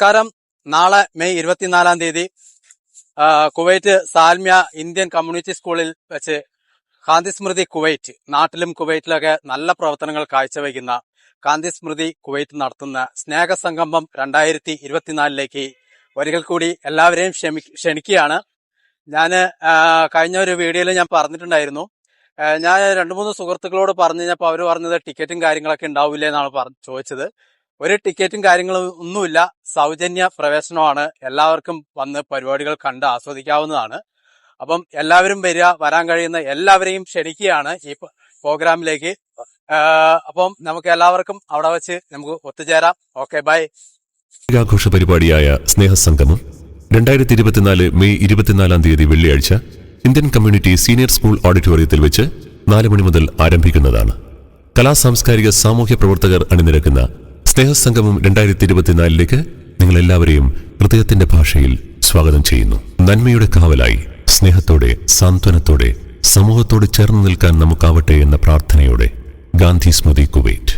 നമസ്കാരം. നാളെ മെയ് ഇരുപത്തിനാലാം തീയതി കുവൈറ്റ് സാൽമ്യ ഇന്ത്യൻ കമ്മ്യൂണിറ്റി സ്കൂളിൽ വെച്ച് കാന്തി സ്മൃതി കുവൈറ്റ് നാട്ടിലും കുവൈറ്റിലൊക്കെ നല്ല പ്രവർത്തനങ്ങൾ കാഴ്ചവെക്കുന്ന കാന്തി സ്മൃതി കുവൈറ്റ് നടത്തുന്ന സ്നേഹസംഗമം രണ്ടായിരത്തി ഇരുപത്തിനാലിലേക്ക് ഒരിക്കൽ കൂടി എല്ലാവരെയും ക്ഷമി ക്ഷണിക്കുകയാണ്. ഞാൻ കഴിഞ്ഞ ഒരു വീഡിയോയിൽ ഞാൻ പറഞ്ഞിട്ടുണ്ടായിരുന്നു. ഞാൻ രണ്ടു മൂന്ന് സുഹൃത്തുക്കളോട് പറഞ്ഞു കഴിഞ്ഞപ്പോൾ അവർ പറഞ്ഞത് ടിക്കറ്റും കാര്യങ്ങളൊക്കെ ഉണ്ടാവില്ലേ എന്നാണ് പറഞ്ഞു ചോദിച്ചത്. ഒരു ടിക്കറ്റും കാര്യങ്ങളും ഒന്നുമില്ല. സൗജന്യ പ്രവേശനമാണ്. എല്ലാവർക്കും വന്ന് പരിപാടികൾ കണ്ട് ആസ്വദിക്കാവുന്നതാണ്. അപ്പം എല്ലാവരും വരിക വരാൻ കഴിയുന്ന എല്ലാവരെയും ക്ഷണിക്കുകയാണ് ഈ പ്രോഗ്രാമിലേക്ക്. അപ്പം നമുക്ക് എല്ലാവർക്കും അവിടെ വെച്ച് നമുക്ക് ഒത്തുചേരാം. Okay bye. ആഘോഷ പരിപാടിയായ സ്നേഹസംഗമം രണ്ടായിരത്തി ഇരുപത്തിനാല് മെയ് ഇരുപത്തിനാലാം തീയതി വെള്ളിയാഴ്ച ഇന്ത്യൻ കമ്മ്യൂണിറ്റി സീനിയർ സ്കൂൾ ഓഡിറ്റോറിയത്തിൽ വെച്ച് നാല് മണി മുതൽ ആരംഭിക്കുന്നതാണ്. കലാ സാംസ്കാരിക സാമൂഹ്യ പ്രവർത്തകർ അണിനിരക്കുന്ന സ്നേഹസംഗമം രണ്ടായിരത്തി ഇരുപത്തിനാലിലേക്ക് നിങ്ങൾ എല്ലാവരെയും ഹൃദയത്തിന്റെ ഭാഷയിൽ സ്വാഗതം ചെയ്യുന്നു. നന്മയുടെ കാവലായി സ്നേഹത്തോടെ സാന്ത്വനത്തോടെ സമൂഹത്തോട് ചേർന്ന് നിൽക്കാൻ നമുക്കാവട്ടെ എന്ന പ്രാർത്ഥനയോടെ ഗാന്ധി സ്മൃതി കുവൈറ്റ്.